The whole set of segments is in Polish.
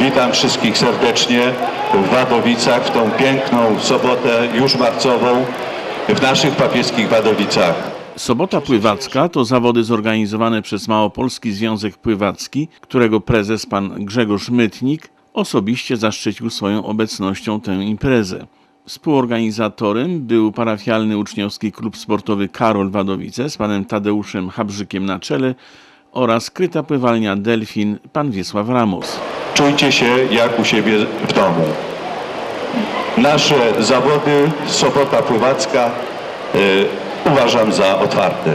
Witam wszystkich serdecznie w Wadowicach w tą piękną sobotę już marcową w naszych papieskich Wadowicach. Sobota Pływacka to zawody zorganizowane przez Małopolski Związek Pływacki, którego prezes pan Grzegorz Mytnik osobiście zaszczycił swoją obecnością tę imprezę. Współorganizatorem był parafialny uczniowski klub sportowy Karol Wadowice z panem Tadeuszem Habrzykiem na czele oraz kryta pływalnia Delfin pan Wiesław Ramos. Czujcie się jak u siebie w domu. Nasze zawody, sobota pływacka, y, uważam za otwarte.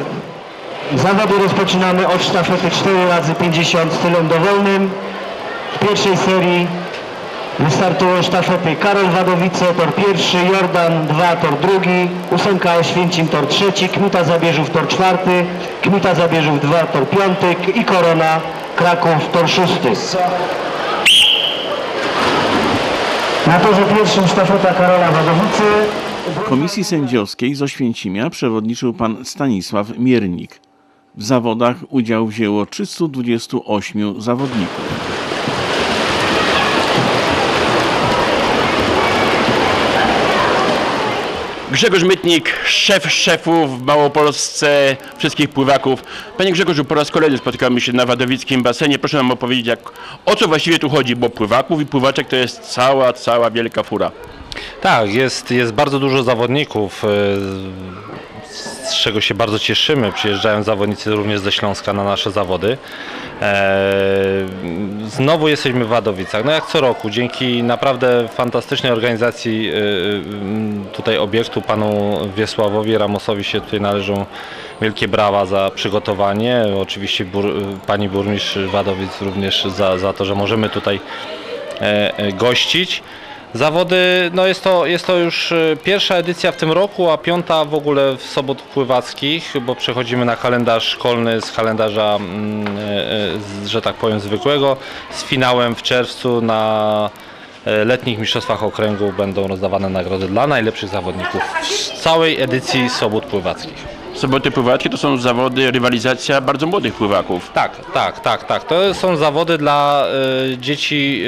Zawody rozpoczynamy od sztafety 4 razy 50 stylem dowolnym. W pierwszej serii wystartują sztafety Karol Wadowice, tor pierwszy, Jordan 2, tor drugi, ósemka Oświęcim, tor trzeci, Kmita Zabierzów, tor czwarty, Kmita Zabierzów 2, tor piąty i Korona Kraków, tor szósty. Na torze pierwszym sztafeta Karola Wadowice. Komisji sędziowskiej z Oświęcimia przewodniczył pan Stanisław Miernik. W zawodach udział wzięło 328 zawodników. Grzegorz Mytnik, szef szefów w Małopolsce, wszystkich pływaków. Panie Grzegorzu, po raz kolejny spotykamy się na Wadowickim basenie. Proszę nam opowiedzieć, jak, o co właściwie tu chodzi, bo pływaków i pływaczek to jest cała, cała wielka fura. Tak, jest, jest bardzo dużo zawodników, e, z czego się bardzo cieszymy. Przyjeżdżają zawodnicy również ze Śląska na nasze zawody. E, Znowu jesteśmy w Wadowicach. No jak co roku, dzięki naprawdę fantastycznej organizacji e, m, tutaj obiektu, panu Wiesławowi Ramosowi się tutaj należą wielkie brawa za przygotowanie. Oczywiście bur, pani burmistrz Wadowic również za, za to, że możemy tutaj e, e, gościć. Zawody, no jest to, jest to już e, pierwsza edycja w tym roku, a piąta w ogóle w sobot pływackich, bo przechodzimy na kalendarz szkolny z kalendarza, mm, e, z- że tak powiem, zwykłego, z finałem w czerwcu na letnich mistrzostwach okręgu będą rozdawane nagrody dla najlepszych zawodników całej edycji sobot pływackich. Soboty pływackie to są zawody, rywalizacja bardzo młodych pływaków. Tak, tak, tak, tak. To są zawody dla y, dzieci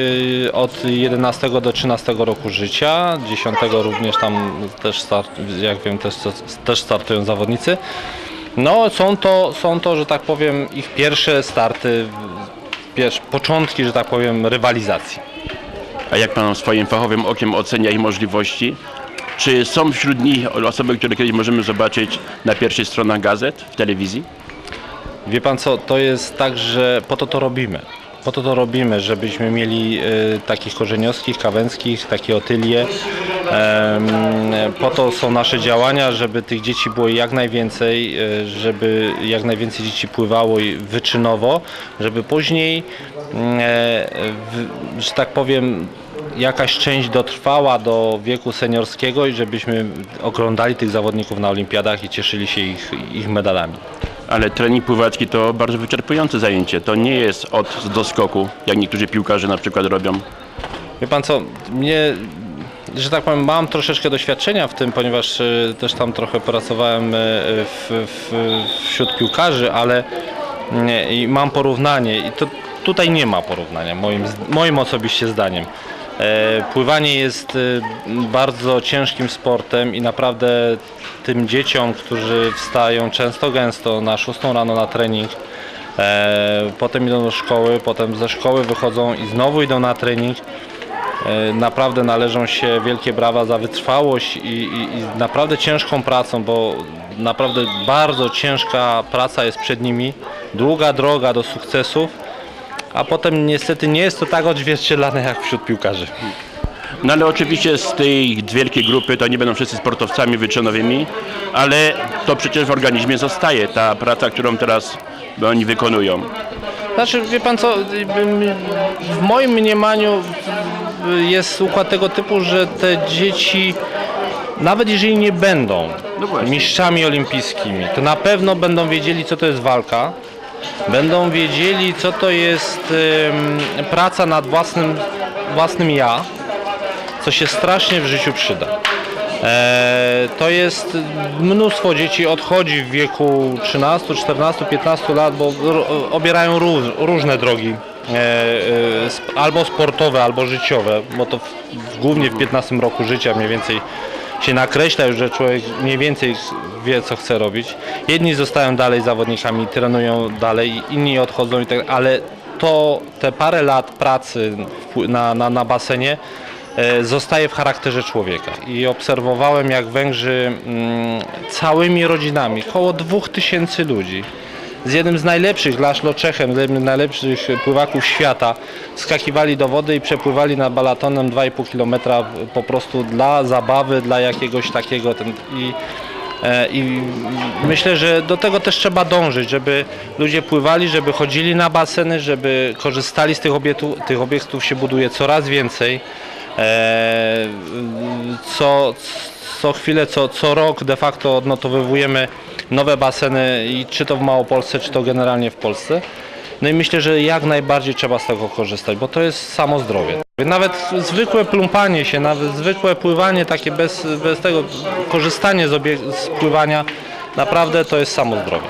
y, od 11 do 13 roku życia. 10 również tam też start, jak wiem, też, też startują zawodnicy. No, są to, są to, że tak powiem, ich pierwsze starty, pierwsze, początki, że tak powiem, rywalizacji. A jak Pan swoim fachowym okiem ocenia ich możliwości? Czy są wśród nich osoby, które kiedyś możemy zobaczyć na pierwszych stronach gazet, w telewizji? Wie pan co, to jest tak, że po to to robimy. Po to to robimy, żebyśmy mieli y, takich korzeniowskich, kawęckich, takie otylie. Po to są nasze działania, żeby tych dzieci było jak najwięcej, y, żeby jak najwięcej dzieci pływało i wyczynowo, żeby później, e, w, że tak powiem, jakaś część dotrwała do wieku seniorskiego i żebyśmy oglądali tych zawodników na olimpiadach i cieszyli się ich, ich medalami. Ale trening pływacki to bardzo wyczerpujące zajęcie. To nie jest od do skoku, jak niektórzy piłkarze na przykład robią. Wie pan co, mnie, że tak powiem, mam troszeczkę doświadczenia w tym, ponieważ e, też tam trochę pracowałem e, w, w, wśród piłkarzy, ale nie, i mam porównanie i to tutaj nie ma porównania, moim, moim osobiście zdaniem. E, Pływanie jest e, bardzo ciężkim sportem i naprawdę tym dzieciom, którzy wstają często gęsto na 6 rano na trening, e, potem idą do szkoły, potem ze szkoły wychodzą i znowu idą na trening, Naprawdę należą się wielkie brawa za wytrwałość i, i, i naprawdę ciężką pracą, bo naprawdę bardzo ciężka praca jest przed nimi, długa droga do sukcesów, a potem niestety nie jest to tak odzwierciedlane jak wśród piłkarzy. No ale oczywiście z tej wielkiej grupy to nie będą wszyscy sportowcami wyczynowymi, ale to przecież w organizmie zostaje ta praca, którą teraz oni wykonują. Znaczy, wie pan co, w moim mniemaniu jest układ tego typu, że te dzieci, nawet jeżeli nie będą No mistrzami olimpijskimi, to na pewno będą wiedzieli, co to jest walka, będą wiedzieli, co to jest praca nad własnym, własnym ja, co się strasznie w życiu przyda. E, to jest mnóstwo dzieci odchodzi w wieku 13, 14, 15 lat, bo obierają róż, różne drogi e, sp- albo sportowe, albo życiowe, bo to głównie w 15 roku życia mniej więcej się nakreśla już, że człowiek mniej więcej wie, co chce robić. Jedni zostają dalej zawodnikami, trenują dalej, inni odchodzą, i tak, ale to te parę lat pracy na, na, na basenie e, zostaje w charakterze człowieka. I obserwowałem, jak Węgrzy mm, całymi rodzinami, około 2000 ludzi, z jednym z najlepszych, Laszlo Czechem, z jednym z najlepszych pływaków świata, skakiwali do wody i przepływali nad balatonem 2,5 km po prostu dla zabawy, dla jakiegoś takiego. Ten, i, e, I myślę, że do tego też trzeba dążyć, żeby ludzie pływali, żeby chodzili na baseny, żeby korzystali z tych obiektów. Tych obiektów się buduje coraz więcej. E, co, co chwilę, co, co rok de facto odnotowujemy nowe baseny i czy to w Małopolsce, czy to generalnie w Polsce. No i myślę, że jak najbardziej trzeba z tego korzystać, bo to jest samo zdrowie. Nawet zwykłe plumpanie się, nawet zwykłe pływanie takie bez, bez tego, korzystanie z, obie- z pływania, naprawdę to jest samo zdrowie.